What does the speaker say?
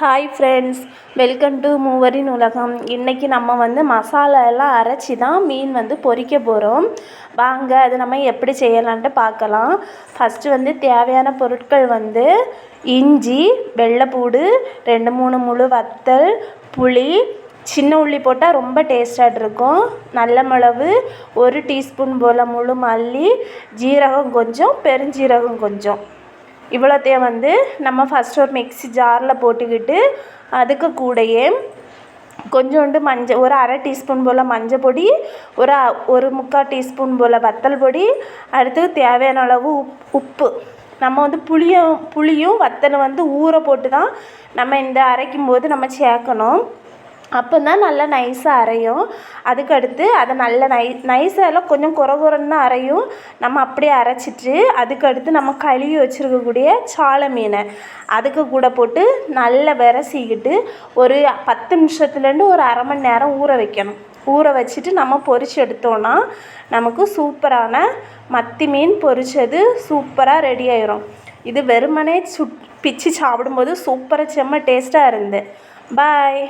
Hi friends welcome to மூவரின் உலகம். இன்றைக்கி நம்ம வந்து மசாலா எல்லாம் அரைச்சி தான் மீன் வந்து பொறிக்க போகிறோம் வாங்க அது நம்ம எப்படி செய்யலான்ட்டு பார்க்கலாம். ஃபஸ்ட்டு வந்து தேவையான பொருட்கள் வந்து இஞ்சி வெள்ளைப்பூடு ரெண்டு மூணு முழு வத்தல் புளி சின்ன உள்ளி போட்டால் ரொம்ப டேஸ்ட்டாக இருக்கும். நல்ல மிளகு ஒரு டீஸ்பூன் போல் முழு மல்லி ஜீரகம் கொஞ்சம் பெருஞ்சீரகம் கொஞ்சம். இவ்வளோத்தையும் வந்து நம்ம ஃபஸ்ட் ஒரு மிக்ஸி ஜாரில் போட்டுக்கிட்டு அதுக்கு கூடயே கொஞ்சோண்டு மஞ்சள் ஒரு அரை டீஸ்பூன் போல் மஞ்சள் பொடி ஒரு ஒரு முக்கால் டீஸ்பூன் போல் வத்தல் பொடி அடுத்து தேவையான அளவு உப் உப்பு. நம்ம வந்து புளியும் புளியும் வத்தலும் வந்து ஊற போட்டு தான் நம்ம இந்த அரைக்கும் போது நம்ம சேர்க்கணும். அப்போ தான் நல்லா நைஸாக அரையும். அதுக்கடுத்து அதை நல்லா நை நைஸாக எல்லாம் கொஞ்சம் குற குறன்னு அரையும். நம்ம அப்படியே அரைச்சிட்டு அதுக்கடுத்து நம்ம கழுவி வச்சுருக்கக்கூடிய சால மீனை அதுக்கு கூட போட்டு நல்லா விரசிக்கிட்டு ஒரு பத்து நிமிஷத்துலேருந்து ஒரு அரை மணி நேரம் ஊற வைக்கணும். ஊற வச்சுட்டு நம்ம பொரிச்சு எடுத்தோன்னா நமக்கு சூப்பரான மத்தி மீன் பொரிச்சது சூப்பராக ரெடி ஆயிரும். இது வெறுமனே சுட் பிச்சு சாப்பிடும்போது சூப்பராக செம்ம டேஸ்ட்டாக இருந்து பாய்